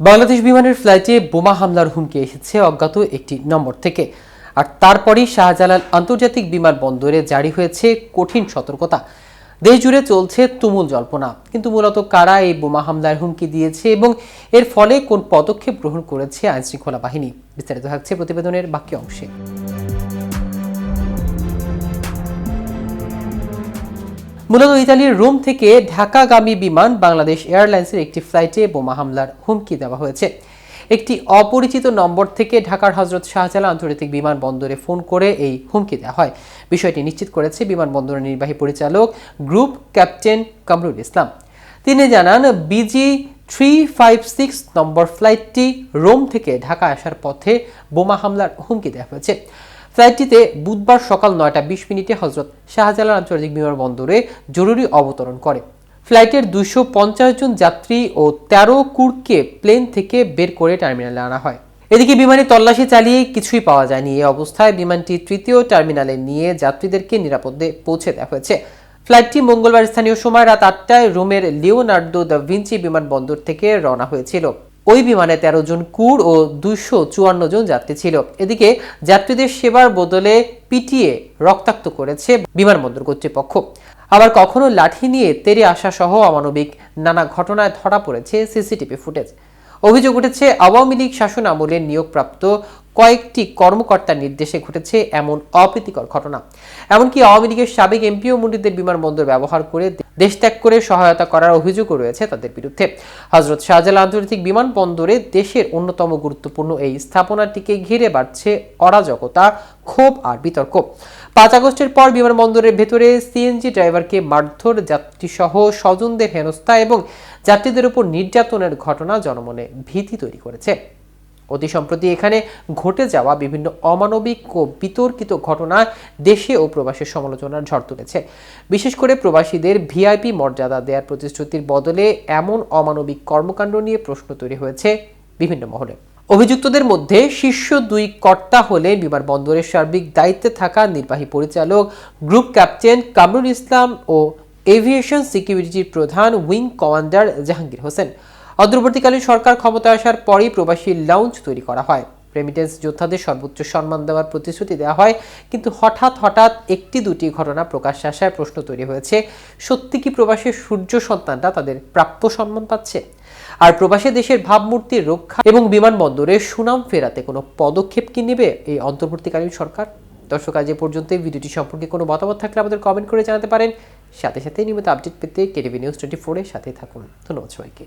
বাংলাদেশ বিমানের ফ্লাইটে বোমা হামলার হুমকি এসেছে অজ্ঞাত একটি নম্বর থেকে। আর তারপরই শাহজালাল আন্তর্জাতিক বিমানবন্দরে জারি হয়েছে কঠিন সতর্কতা। দেশ জুড়ে চলছে তুমুল জল্পনা। কিন্তু মূলত কারা এই বোমা হামলার হুমকি দিয়েছে এবং এর ফলে কোন পদক্ষেপ গ্রহণ করেছে আইনশৃঙ্খলা বাহিনী? বিস্তারিত থাকছে প্রতিবেদনের বাকি অংশে। মূলত ইতালির রোম থেকে ঢাকাগামী বিমান বাংলাদেশ এয়ারলাইন্সের একটি ফ্লাইটে বোমা হামলার হুমকি দেওয়া হয়েছে। একটি অপরিচিত নম্বর থেকে ঢাকার হজরত শাহজালাল আন্তর্জাতিক বিমানবন্দরে ফোন করে এই হুমকি দেওয়া হয়। বিষয়টি নিশ্চিত করেছে বিমানবন্দরের নির্বাহী পরিচালক গ্রুপ ক্যাপ্টেন কামরুল ইসলাম। তিনি জানান, BG three five six number ফ্লাইটটি রোম থেকে ঢাকা আসার পথে বোমা হামলার হুমকি দেওয়া হয়েছে। ফ্লাইটটিতে বুধবার সকাল নয়টা বিশ মিনিটে হজরত শাহজালাল আন্তর্জাতিক বিমানবন্দরে জরুরি অবতরণ করে। ফ্লাইটের দুশো জন যাত্রী ও তেরো কুরকে প্লেন থেকে বের করে টার্মিনালে আনা হয়। এদিকে বিমানে তল্লাশি চালিয়ে কিছুই পাওয়া যায়নি। এই অবস্থায় বিমানটি তৃতীয় টার্মিনালে নিয়ে যাত্রীদেরকে নিরাপদে পৌঁছে দেওয়া হয়েছে। ফ্লাইটটি মঙ্গলবার স্থানীয় সময় রাত আটটায় রোমের লিওনার্দো দ্য ভিঞ্চি বিমানবন্দর থেকে রওনা হয়েছিল। ওই বিমানে তেরো জন কুর ও দুইশো চুয়ান্ন জন যাত্রী ছিল। এদিকে যাত্রীদের সেবার বদলে পিটিয়ে রক্তাক্ত করেছে বিমানবন্দর কর্তৃপক্ষ। আবার কখনো লাঠি নিয়ে তেরে আসা সহ অমানবিক নানা ঘটনায় ধরা পড়েছে সিসিটিভি ফুটেজ। অভিযোগ উঠেছে, আওয়ামী লীগ শাসন আমলে নিয়োগপ্রাপ্ত কয়েকটি কর্মকর্তার নির্দেশে ঘটেছে এমন অপ্রীতিকর ঘটনা। এমনকি আওয়ামী লীগের সাবেক এমপি ও মন্ত্রীদের বিমানবন্দর ব্যবহার করে দেশ ত্যাগ করে সহায়তা করার অভিযোগও রয়েছে তাদের বিরুদ্ধে। হজরত শাহজালাল আন্তর্জাতিক বিমানবন্দরে দেশের অন্যতম গুরুত্বপূর্ণ এই স্থাপনাটিকে ঘিরে বাড়ছে অরাজকতা, ক্ষোভ আর বিতর্ক। পাঁচ আগস্টের পর বিমানবন্দরের ভেতরে সিএনজি ড্রাইভারকে মারধর, যাত্রীসহ স্বজনদের হেনস্থা এবং যাত্রীদের উপর নির্যাতনের ঘটনা জনমনে ভীতি তৈরি করেছে। অতি সম্প্রতি এখানে ঘটে যাওয়া বিভিন্ন অমানবিক ও বিতর্কিত ঘটনা দেশে ও প্রবাসের সমালোচনার ঝড় তুলেছে। বিশেষ করে প্রবাসীদের ভিআইপি মর্যাদা দেওয়ার প্রতিশ্রুতির বদলে এমন অমানবিক কর্মকাণ্ড নিয়ে প্রশ্ন তৈরি হয়েছে বিভিন্ন মহলে। অভিযুক্তদের মধ্যে শীর্ষ দুই কর্তা হলে বিমানবন্দরের সার্বিক দায়িত্বে থাকা নির্বাহী পরিচালক, গ্রুপ ক্যাপ্টেন কামরুল ইসলাম ও এভিয়েশন সিকিউরিটির প্রধান উইং কমান্ডার জাহাঙ্গীর হোসেন। অন্তর্বর্তীকালীন সরকার ক্ষমতায় আসার পরই প্রবাসী লাউঞ্জ তৈরি করা হয়। রেমিটেন্স যোদ্ধাদের সর্বোচ্চ সম্মান দেওয়ার প্রতিশ্রুতি দেওয়া হয়, কিন্তু হঠাৎ হঠাৎ একটি দুটি ঘটনা প্রকাশ্যে আসায় প্রশ্ন তৈরি হয়েছে, সত্যি কি প্রবাসের সূর্য সন্তানরা তাদের প্রাপ্য সম্মান পাচ্ছে? আর প্রবাসী দেশের ভাবমূর্তির রক্ষা এবং বিমানবন্দরে সুনাম ফেরাতে কোনো পদক্ষেপ কি নেবে এই অন্তর্বর্তীকালীন সরকার? দর্শক, আজ এ পর্যন্ত ভিডিওটি সম্পর্কে কোনো মতামত থাকলে আমাদের কমেন্ট করে জানাতে পারেন। সাথে সাথে নিয়মিত আপডেট পেতে কেটিভি নিউজ টোয়েন্টি ফোরের সাথেই থাকুন। ধন্যবাদ সবাইকে।